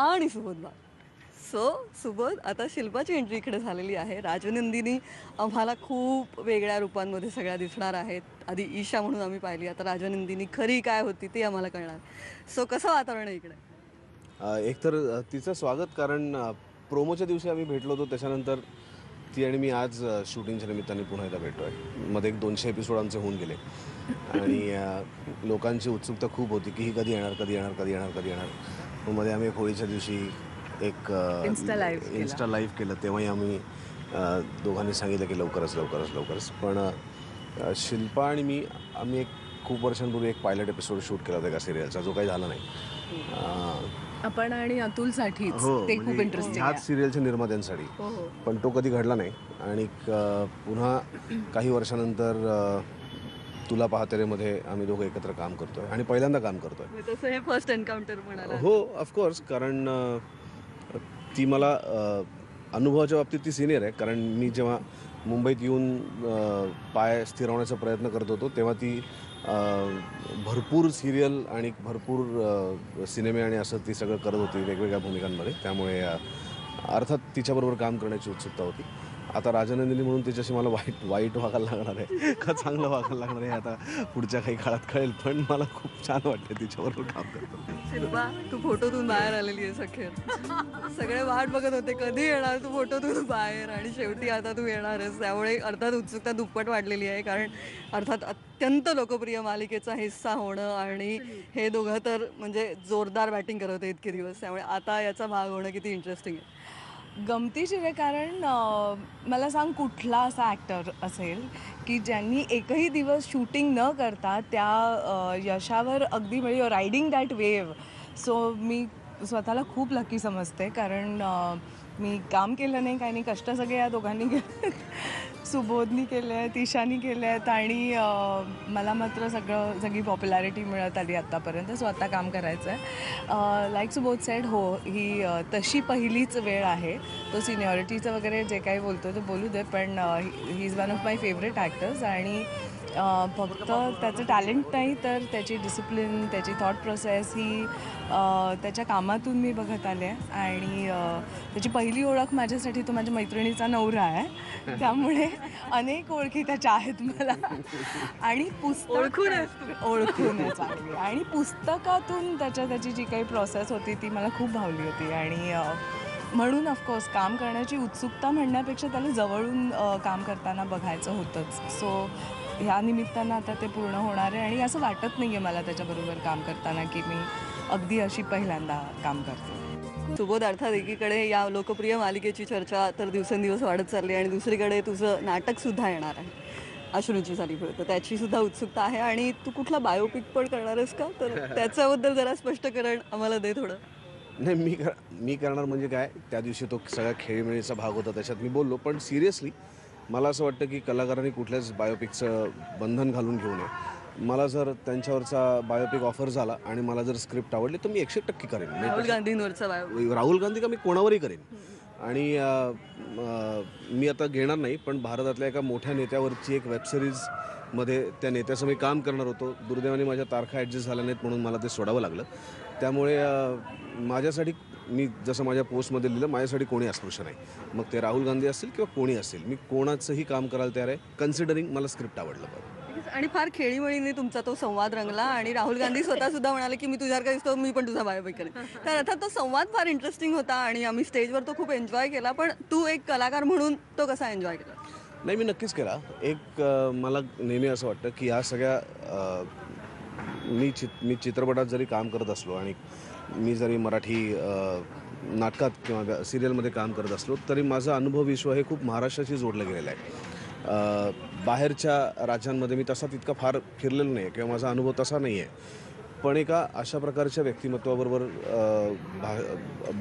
आणि सुबोध बाग सो सुबोध आता शिल्पाची एंट्री इकडे झालेली आहे. राजनंदिनी आम्हाला खूप वेगळ्या रूपांमध्ये सगळ्या दिसणार आहेत. आधी ईशा म्हणून आम्ही पाहिली. आता राजनंदिनी खरी काय होती ते आम्हाला कळणार. सो कसं वातावरण आहे इकडे? एकतर तिचं स्वागत कारण प्रोमोच्या दिवशी आम्ही भेटलो होतो. त्याच्यानंतर ती आणि मी आज शूटिंगच्या निमित्ताने पुन्हा एकदा भेटतो आहे मध्ये एक दोनशे एपिसोड आमचे होऊन गेले. आणि लोकांची उत्सुकता खूप होती की ही कधी येणार कधी येणार कधी येणार कधी येणार. मग मध्ये आम्ही होळीच्या दिवशी एक. इन्स्टा लाईव्ह केलं. तेव्हाही आम्ही दोघांनी सांगितलं की लवकरच लवकरच लवकरच. पण शिल्पा आणि मी आम्ही एक खूप वर्षांपूर्वी एक पायलट एपिसोड शूट केला होता एका सिरियलचा जो काही झाला नाही. अ, आपण आणि अतुलसाठीच हो म्हणजे इंटरेस्टिंग ह्याच सिरियलच्या निर्मात्यांसाठी. हो हो. पण तो कधी घडला नाही. आणि पुन्हा काही वर्षानंतर तुला पाहतेरेमध्ये आम्ही दोघं एकत्र काम करतोय आणि पहिल्यांदा काम करतोय. मग तसं हे फर्स्ट एन्काउंटर म्हणाला हो ऑफकोर्स कारण अ, ती मला अ, अनुभवाच्या बाबतीत ती सिनियर आहे. कारण मी जेव्हा मुंबईत येऊन अ, पाय स्थिरवण्याचा प्रयत्न करत होतो तेव्हा ती अ, भरपूर सिरियल आणि भरपूर अ, सिनेमे आणि असं ती सगळं करत होती वेगवेगळ्या भूमिकांमध्ये. त्यामुळे अ, अर्थात तिच्याबरोबर काम करण्याची उत्सुकता होती. आता राजानंदिनी म्हणून तिच्याशी मला वाईट वाईट वागायला लागणार आहे. का चांगलं वागायला लागणार आहे आता पुढच्या काही काळात कळेल पण मला खूप छान वाटतं तिच्याबरोबर काम करतो शिल्पा तू फोटोतून बाहेर आलेली आहे अखेर. सगळे वाट बघत होते कधी येणार तू फोटोतून बाहेर? आणि शेवटी आता तू येणारच त्यामुळे अर्थात उत्सुकता दुप्पट वाढलेली आहे कारण अर्थात अत्यंत लोकप्रिय मालिकेचा हिस्सा होणं आणि हे दोघं तर म्हणजे जोरदार बॅटिंग करत होते इतके दिवस. त्यामुळे आता याचा भाग होणं किती इंटरेस्टिंग आहे. गमतीशीर आहे कारण मला सांग कुठला असा ॲक्टर असेल की ज्यांनी एकही दिवस शूटिंग न करता त्या यशावर अगदी म्हणजे रायडिंग दॅट वेव सो मी स्वतःला खूप लकी समजते कारण मी काम केलं नाही काही नाही कष्ट सगळे या दोघांनी केले सुबोधनी केले आहेत ईशानी केले आहेत आणि मला मात्र सगळं सगळी पॉप्युलॅरिटी मिळत आली आत्तापर्यंत सो आता काम करायचं आहे लाईक सुबोध सेड हो ही तशी पहिलीच वेळ आहे. तो सिनियॉरिटीचं वगैरे जे काही बोलतो ते बोलू दे पण he is one of my favourite actors आणि फक्त त्याचं टॅलेंट नाही तर त्याची डिसिप्लिन त्याची थॉट प्रोसेस ही त्याच्या कामातून मी बघत आले आणि त्याची पहिली ओळख माझ्यासाठी तो माझ्या मैत्रिणीचा नवरा आहे. त्यामुळे अनेक ओळखी त्याच्या आहेत मला. आणि पुस्तक ओळखून ओळखूनच आहे आणि पुस्तकातून त्याच्या त्याची जी काही प्रोसेस होती ती मला खूप भावली होती. आणि म्हणून ऑफकोर्स काम करण्याची उत्सुकता म्हणण्यापेक्षा त्याला जवळून काम करताना बघायचं होतंच. सो ह्या निमित्तानं आता ते पूर्ण होणार आहे आणि असं वाटत नाही आहे मला त्याच्याबरोबर काम करताना की मी अगदी अशी पहिल्यांदा काम करते. सुबोध अर्थात एकीकडे या लोकप्रिय मालिकेची चर्चा तर दिवसेंदिवस वाढत चालली आहे आणि दुसरीकडे तुझं नाटकसुद्धा येणार आहे अश्रूची झाली तर त्याची सुद्धा उत्सुकता आहे आणि तू कुठला बायोपिक पण करणार आहेस का? तर त्याच्याबद्दल जरा स्पष्टकरण आम्हाला दे थोडं. नाही मी कर मी करणार म्हणजे काय? त्या दिवशी तो सगळा खेळीमेळीचा भाग होता त्याच्यात मी बोललो. पण सिरियसली मला असं वाटतं की कलाकारांनी कुठल्याच बायोपिकचं बंधन घालून घेऊ नये. मला जर त्यांच्यावरचा बायोपिक ऑफर झाला आणि मला जर स्क्रिप्ट आवडली तर मी एकशे टक्के करेन. राहुल गांधींवरचा बायो राहुल गांधी का मी कोणावरही करेन. आणि मी आता घेणार नाही पण भारतातल्या एका मोठ्या नेत्यावरची एक वेबसिरीजमध्ये त्या नेत्याचं मी काम करणार होतो. दुर्दैवाने माझ्या तारखा ॲडजस्ट झाल्या नाहीत म्हणून मला ते सोडावं लागलं. त्यामुळे माझ्यासाठी मी जसं माझ्या पोस्टमध्ये लिहिलं माझ्यासाठी कोणी अस्पृश्य नाही. मग ते राहुल गांधी असतील किंवा कोणी असेल मी कोणाचंही काम करायला तयार आहे कन्सिडरिंग मला स्क्रिप्ट आवडलं बरं. आणि फार खेळीमेळीने तुमचा तो संवाद रंगला आणि राहुल गांधी स्वतः सुद्धा म्हणाले की मी तुझ्यासारखा दिसतो मी पण तुझा बायोपिक करेन. तर अर्थात तो संवाद फार इंटरेस्टिंग होता आणि आम्ही स्टेजवर तो खूप एन्जॉय केला पण तू एक कलाकार म्हणून तो कसा एन्जॉय केला? नाही मी नक्कीच केला. एक अ, मला नेहमी असं वाटतं की ह्या सगळ्या अ, मी चित मी चित्रपटात जरी काम करत असलो आणि मी जरी मराठी नाटकात किंवा सिरियलमध्ये काम करत असलो तरी माझा अनुभव विश्व हे खूप महाराष्ट्राशी जोडलं गेलेलं आहे. बाहेरच्या राज्यांमध्ये मी तसा तितका फार फिरलेलो नाही आहे किंवा माझा अनुभव तसा नाही आहे पण एका अशा प्रकारच्या व्यक्तिमत्वाबरोबर भा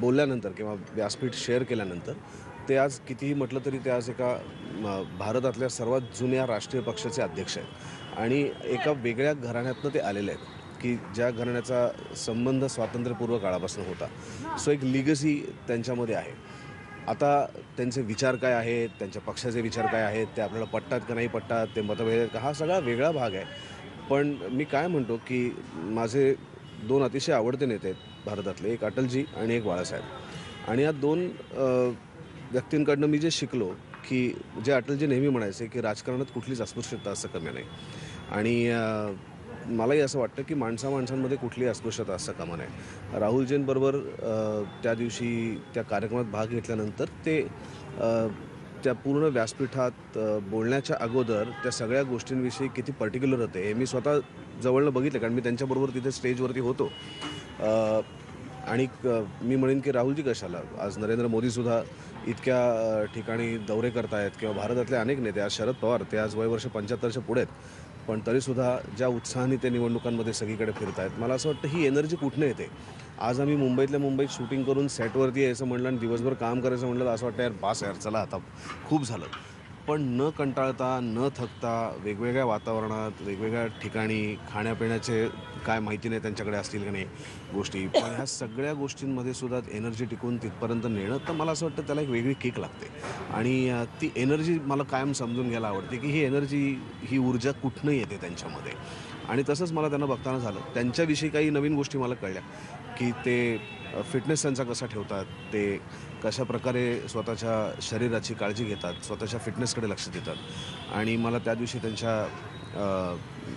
बोलल्यानंतर किंवा व्यासपीठ शेअर केल्यानंतर ते आज कितीही म्हटलं तरी ते आज एका भारतातल्या सर्वात जुन्या राष्ट्रीय पक्षाचे अध्यक्ष आहेत. आणि एका वेगळ्या घराण्यातनं ते आलेले आहेत. की ज्या घराण्याचा संबंध स्वातंत्र्यपूर्व काळापासून होता सो एक लिगसी त्यांच्यामध्ये आहे. आता त्यांचे विचार काय आहेत त्यांच्या पक्षाचे विचार काय आहेत ते आपल्याला पटतात का नाही पटतात ते मतभेद आहेत का हा सगळा वेगळा भाग आहे. पण मी काय म्हणतो की माझे दोन अतिशय आवडते नेते आहेत भारतातले एक अटलजी आणि एक बाळासाहेब. आणि या दोन व्यक्तींकडनं मी जे शिकलो की जे अटलजी नेहमी म्हणायचे की राजकारणात कुठलीच अस्पृश्यता असं कमी नाही. आणि मलाही असं वाटतं की माणसा माणसांमध्ये कुठली अस्पृश्यता असं कामा नये. राहुलजींबरोबर त्या दिवशी त्या कार्यक्रमात भाग घेतल्यानंतर ते त्या पूर्ण व्यासपीठात बोलण्याच्या अगोदर त्या सगळ्या गोष्टींविषयी किती पर्टिक्युलर होते हे मी स्वतः जवळनं बघितलं कारण मी त्यांच्याबरोबर तिथे स्टेजवरती होतो. आणि मी म्हणेन की राहुलजी कशाला? आज नरेंद्र मोदीसुद्धा इतक्या ठिकाणी दौरे करतायत किंवा भारतातले अनेक नेते आज शरद पवार ते आज वयवर्ष पंच्याहत्तरच्या पुढे आहेत. पण तरीसुद्धा ज्या उत्साहाने ते निवडणुकांमध्ये सगळीकडे फिरत आहेत मला असं वाटतं ही एनर्जी कुठनं येते? आज आम्ही मुंबईतल्या मुंबईत शूटिंग करून सेटवरती यायचं म्हणलं आणि दिवसभर काम करायचं म्हणलं तर असं वाटतं यार बास यार चला आता खूप झालं. पण न कंटाळता न थकता वेगवेगळ्या वातावरणात वेगवेगळ्या ठिकाणी खाण्यापिण्याचे काय माहिती नाही त्यांच्याकडे असतील का नाही गोष्टी. पण ह्या सगळ्या गोष्टींमध्ये सुद्धा एनर्जी टिकून तिथपर्यंत नेणं तर मला असं वाटतं त्याला एक वेगळी किक लागते. आणि ती एनर्जी मला कायम समजून घ्यायला आवडते की ही एनर्जी ही ऊर्जा कुठनं येते त्यांच्यामध्ये. आणि तसंच मला त्यांना बघताना झालं. त्यांच्याविषयी काही नवीन गोष्टी मला कळल्या. की ते फिटनेस त्यांचा कसा ठेवतात? ते कशा प्रकारे स्वतःच्या शरीराची काळजी घेतात? स्वतःच्या फिटनेसकडे लक्ष देतात? आणि मला त्या दिवशी त्यांच्या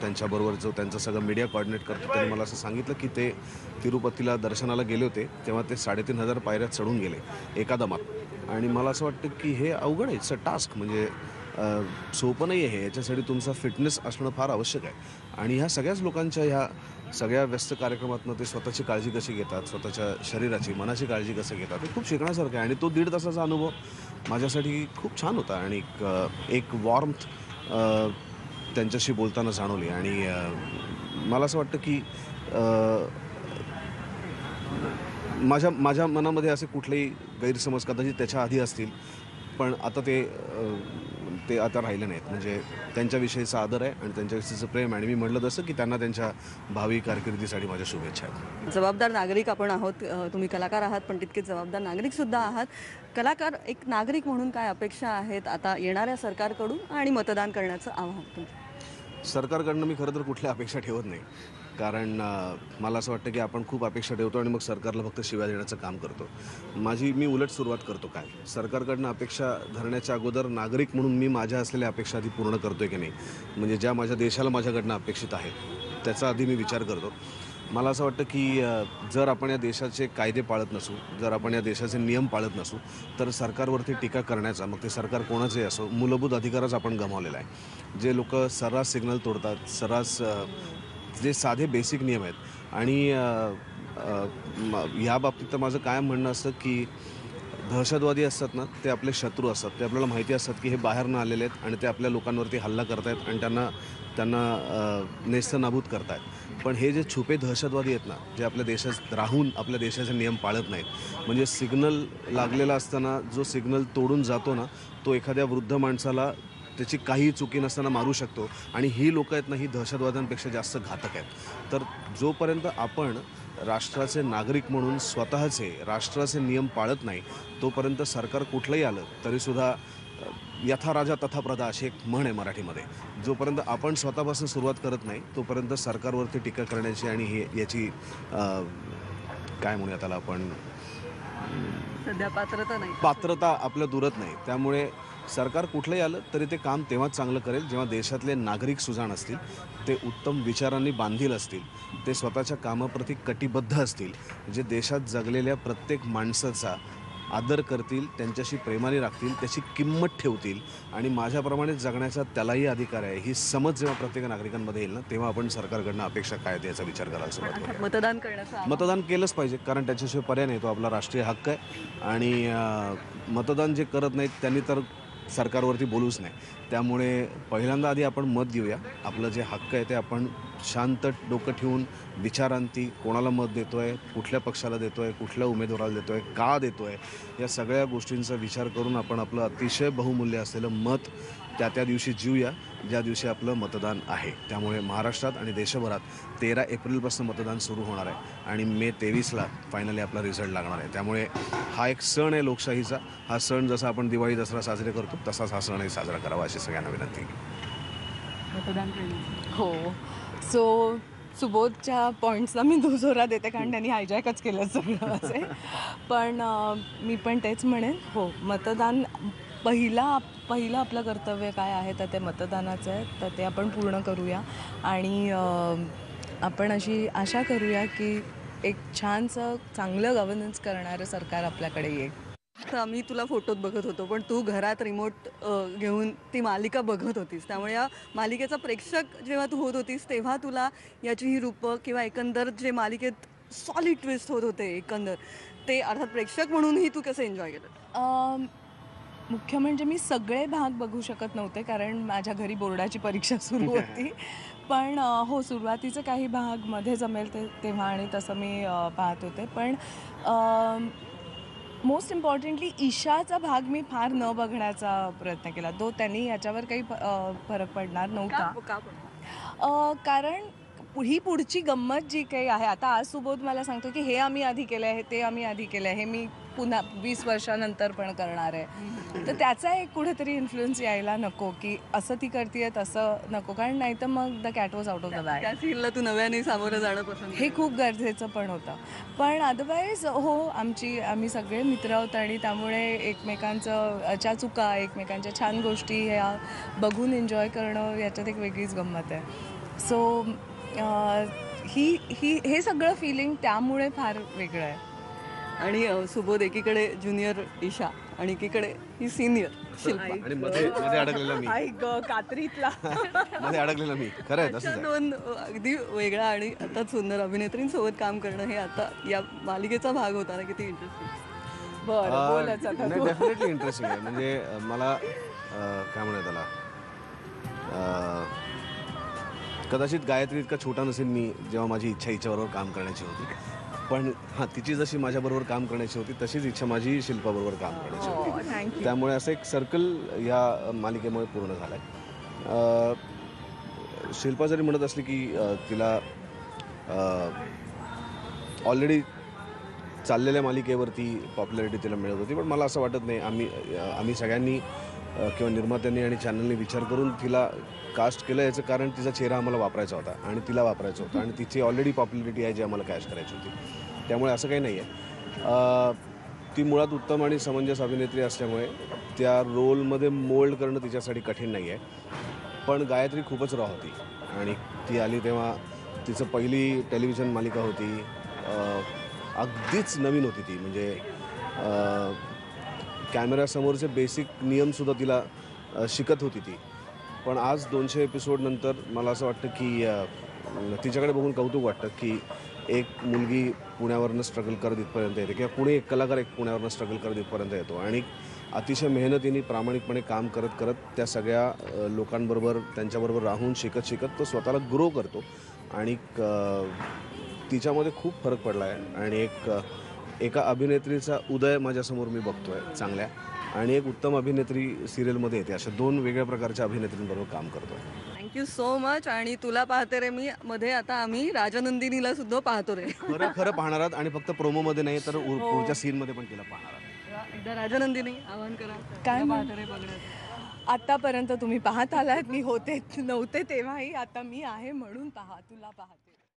त्यांच्याबरोबर जो त्यांचं सगळं मीडिया कॉर्डिनेट करतो त्यांनी मला असं सांगितलं की ते तिरुपतीला दर्शनाला गेले होते तेव्हा ते साडेतीन हजार पायऱ्यात चढून गेले एका दमात आणि मला असं वाटतं की हे अवघड आहे इट्स अ टास्क. म्हणजे सोपं नाही आहे याच्यासाठी तुमचा फिटनेस असणं फार आवश्यक आहे. आणि ह्या सगळ्याच लोकांच्या ह्या सगळ्या व्यस्त कार्यक्रमातनं ते स्वतःची काळजी कशी घेतात स्वतःच्या शरीराची मनाची काळजी कसं घेतात हे खूप शिकण्यासारखं आहे. आणि तो दीड तासाचा अनुभव माझ्यासाठी खूप छान होता आणि एक, एक वॉर्मथ त्यांच्याशी बोलताना जाणवली. आणि मला असं वाटतं की माझ्या माझ्या मनामध्ये असे कुठलेही गैरसमज कदाचित त्याच्या आधी असतील. पण आता ते ते आता राहिले नाहीत. म्हणजे त्यांच्याविषयीचा आदर आहे आणि त्यांच्याविषयीचं प्रेम आणि मी म्हटलं तसं की त्यांना त्यांच्या भावी कारकिर्दीसाठी माझ्या शुभेच्छा आहेत. जबाबदार नागरिक आपण आहोत. तुम्ही कलाकार आहात पण तितके जबाबदार नागरिक सुद्धा आहात. कलाकार एक नागरिक म्हणून काय अपेक्षा आहेत आता येणाऱ्या सरकारकडून आणि मतदान करण्याचं आव्हान सरकारकडनं मी खरं तर कुठल्या अपेक्षा ठेवत नाही. कारण मला असं वाटतं की आपण खूप अपेक्षा ठेवतो आणि मग सरकारला फक्त शिव्या देण्याचं काम करतो. माझी मी उलट सुरुवात करतो काय? सरकारकडनं अपेक्षा धरण्याच्या अगोदर नागरिक म्हणून मी माझ्या असलेल्या अपेक्षा आधी पूर्ण करतोय की नाही? म्हणजे ज्या माझ्या देशाला माझ्याकडनं अपेक्षित आहे त्याचा आधी मी विचार करतो. मला असं वाटतं की जर आपण या देशाचे कायदे पाळत नसू जर आपण या देशाचे नियम पाळत नसू तर सरकारवरती टीका करण्याचा मग ते सरकार कोणाचंही असो मूलभूत अधिकारच आपण गमावलेला आहे. जे लोक सर्रास सिग्नल तोडतात सर्रास जे साधे बेसिक नियम आहेत. आणि अ, या बाबतीत तर माझं कायम म्हणणं असतं की दहशतवादी असतात ना ते आपले शत्रू असतात. ते आपल्याला माहिती असतात की हे बाहेरनं आलेले आहेत आणि ते आपल्या लोकांवरती हल्ला करतायत आणि त्यांना त्यांना अ, नेस्तनाबूत करतायत. पण हे जे छुपे दहशतवादी आहेत ना जे आपल्या देशात राहून आपल्या देशाचे नियम पाळत नाहीत. म्हणजे सिग्नल लागलेला असताना जो सिग्नल तोडून जातो ना तो एखाद्या वृद्ध माणसाला त्याची काही चुकी नसताना मारू शकतो. आणि ही लोकं आहेत ना ही दहशतवाद्यांपेक्षा जास्त घातक आहेत. तर जोपर्यंत आपण राष्ट्राचे नागरिक म्हणून स्वतःचे राष्ट्राचे नियम पाळत नाही तोपर्यंत सरकार कुठलंही आलं तरीसुद्धा यथा राजा तथा प्रजा अशी एक म्हण आहे मराठीमध्ये. जोपर्यंत आपण स्वतःपासून सुरुवात करत नाही तोपर्यंत सरकारवरती टीका करण्याची आणि हे याची काय म्हणूया त्याला आपण? सध्या पात्रता नाही. पात्रता आपल्या दुरत नाही. त्यामुळे सरकार कुठलंही आलं तरी ते काम तेव्हाच चांगलं करेल जेव्हा देशातले नागरिक सुजाण असतील ते उत्तम विचारांनी बांधील असतील ते स्वतःच्या कामाप्रती कटिबद्ध असतील जे देशात जगलेल्या प्रत्येक माणसाचा आदर करतील त्यांच्याशी प्रेमाने राखतील त्याची किंमत ठेवतील आणि माझ्याप्रमाणे जगण्याचा त्यालाही अधिकार आहे ही समज जेव्हा प्रत्येक नागरिकांमध्ये येईल ना तेव्हा आपण सरकारकडनं अपेक्षा काय आहेत याचा विचार करायला सुरुवात मतदान मतदान केलंच पाहिजे कारण त्याच्याशिवाय पर्याय नाही तो आपला राष्ट्रीय हक्क आहे. आणि मतदान जे करत नाहीत त्यांनी तर सरकारवरती बोलूच नाही त्यामुळे पहिल्यांदा आधी आपण मत देऊया आपलं जे हक्क आहे ते आपण शांत डोकं ठेवून विचारांती कोणाला मत देतो आहे कुठल्या पक्षाला देतो आहे कुठल्या उमेदवाराला देतो आहे का देतो आहे या सगळ्या गोष्टींचा विचार करून आपण आपलं अतिशय बहुमूल्य असलेलं मत त्या त्या दिवशी जीवूया ज्या दिवशी आपलं मतदान आहे. त्यामुळे महाराष्ट्रात आणि देशभरात तेरा एप्रिलपासून मतदान सुरू होणार आहे आणि मे तेवीसला फायनली आपला रिझल्ट लागणार आहे. त्यामुळे हा एक सण आहे लोकशाहीचा. हा सण जसा आपण दिवाळी दसरा साजरे करतो तसाच हा सणही साजरा करावा अशी सगळ्यांना विनंती मतदान हो. सो सुबोधच्या पॉईंट्सला मी दुजोरा देते कारण त्यांनी हायजॅकच केलं सगळं असे. पण मी पण तेच म्हणेन. हो मतदान पहिला पहिलं आपलं कर्तव्य काय आहे तर ते मतदानाचं आहे तर ते आपण पूर्ण करूया. आणि आपण अशी आशा करूया की एक छानसं चांगलं गव्हर्नन्स करणारं सरकार आपल्याकडे येईल. तर आम्ही तुला फोटोत बघत होतो पण तू घरात रिमोट घेऊन ती मालिका बघत होतीस. त्यामुळे या मालिकेचा प्रेक्षक जेव्हा तू होत होतीस तेव्हा तुला याची ही रूपं किंवा एकंदर जे मालिकेत सॉलिड ट्विस्ट होत होते एकंदर ते अर्थात प्रेक्षक म्हणूनही तू कसं एन्जॉय केलं? मुख्य म्हणजे मी सगळे भाग बघू शकत नव्हते कारण माझ्या घरी बोर्डाची परीक्षा सुरू होती. पण हो सुरुवातीचे काही भागमध्ये जमेल ते तेव्हा आणि तसं मी पाहत होते. पण मोस्ट इम्पॉर्टंटली ईशाचा भाग मी फार न बघण्याचा प्रयत्न केला. तो त्यांनी याच्यावर काही फरक पडणार नव्हता. कारण ही पुढची गंमत जी काही आहे आता आज सुबोध मला सांगतो की हे आम्ही आधी केलं आहे ते आम्ही आधी केलं आहे हे मी पुन्हा वीस वर्षानंतर पण करणार आहे. तर त्याचा एक कुठेतरी इन्फ्लुएन्स यायला नको की असं ती करते तसं नको. कारण नाही तर मग the cat was out of the bag सीनला तू नव्याने सामोरं जाणं पसंत हे खूप गरजेचं पण होतं. पण अदरवाईज हो आमची आम्ही सगळे मित्र आहोत आणि त्यामुळे एकमेकांचं च्या चुका एकमेकांच्या छान गोष्टी ह्या बघून एन्जॉय करणं याच्यात एक वेगळीच गंमत आहे. सो ही ही हे सगळं फिलिंग त्यामुळे फार वेगळं आहे. आणि सुबोध एकीकडे ज्युनियर ईशा आणि एकीकडे ही सिनियर शिल्पा. आणि मध्ये मध्ये अडकलेला मी. आई ग कात्रीतला. मध्ये अडकलेला मी. खरं आहे तसंच अशा आहे दोन अगदी वेगळा आणि आता सुंदर अभिनेत्रींसोबत काम करणं हे आता या मालिकेचा भाग होता ना किती इंटरेस्टिंग बरं बोलच आता नाही डेफिनेटली इंटरेस्टिंग आहे. म्हणजे अ, मला अ, काय म्हणूया त्याला? कदाचित गायत्री इतका छोटा नसेल मी जेव्हा माझी इच्छा हिच्याबरोबर काम करण्याची होती. पण हां तिची जशी माझ्याबरोबर काम करण्याची होती तशीच इच्छा माझी शिल्पाबरोबर काम करण्याची होती. थँक्यू त्यामुळे असं एक सर्कल या मालिकेमुळे पूर्ण झालं आहे शिल्पा जरी म्हणत असली की तिला ऑलरेडी चाललेल्या मालिकेवरती पॉप्युलॅरिटी तिला मिळत होती. पण मला असं वाटत नाही आम्ही आम्ही सगळ्यांनी किंवा निर्मात्यांनी आणि चॅनलने विचार करून तिला कास्ट केलं याचं कारण तिचा चेहरा आम्हाला वापरायचा होता आणि तिला वापरायचा होता. आणि तिची ऑलरेडी पॉप्युलरिटी आहे जी आम्हाला कॅश करायची होती. त्यामुळे असं काही नाही आहे ती मुळात उत्तम आणि समंजस अभिनेत्री असल्यामुळे त्या रोलमध्ये मोल्ड करणं तिच्यासाठी कठीण नाही आहे पण गायत्री खूपच रॉ होती. आणि ती आली तेव्हा तिचं पहिली टेलिव्हिजन मालिका होती. अगदीच नवीन होती ती. म्हणजे कॅमेऱ्यासमोरचे बेसिक नियमसुद्धा तिला शिकत होती ती. पण आज दोनशे एपिसोडनंतर मला असं वाटतं की तिच्याकडे बघून कौतुक वाटतं की एक मुलगी पुण्यावरनं स्ट्रगल करत इथपर्यंत येते किंवा पुणे एक कलाकार एक पुण्यावरनं स्ट्रगल करत इथपर्यंत येतो. आणि अतिशय मेहनतीने प्रामाणिकपणे काम करत करत त्या सगळ्या लोकांबरोबर त्यांच्याबरोबर राहून शिकत शिकत तो स्वतःला ग्रो करतो. आणि तिच्यामध्ये खूप फरक पडला आहे आणि एक एका अभिनेत्रीचा उदय माझ्यासमोर मी बघतो आहे चांगल्या. आणि एक उत्तम अभिनेत्री सिरियलमध्ये येते. अशा दोन वेगळ्या प्रकारच्या अभिनेत्रींबरोबर काम करतोय. थँक्यू सो मच आणि तुला पाहते रे मी मध्ये आता आम्ही राजनंदिनीला सुद्धा पाहतो रे. खरं खरं पाहणार आहात आणि फक्त प्रोमोमध्ये नाही तर उ- पुढच्या सीनमध्ये पण तिला पाहणार आहात. एकदा राजनंदिनी आवाहन करा. काय म्हण- पाहते रे बघण्याचं. आतापर्यंत तुम्ही पाहत आलात मी होते नव्हते तेव्हाही आता मी आहे म्हणून पहा तुला पाहते.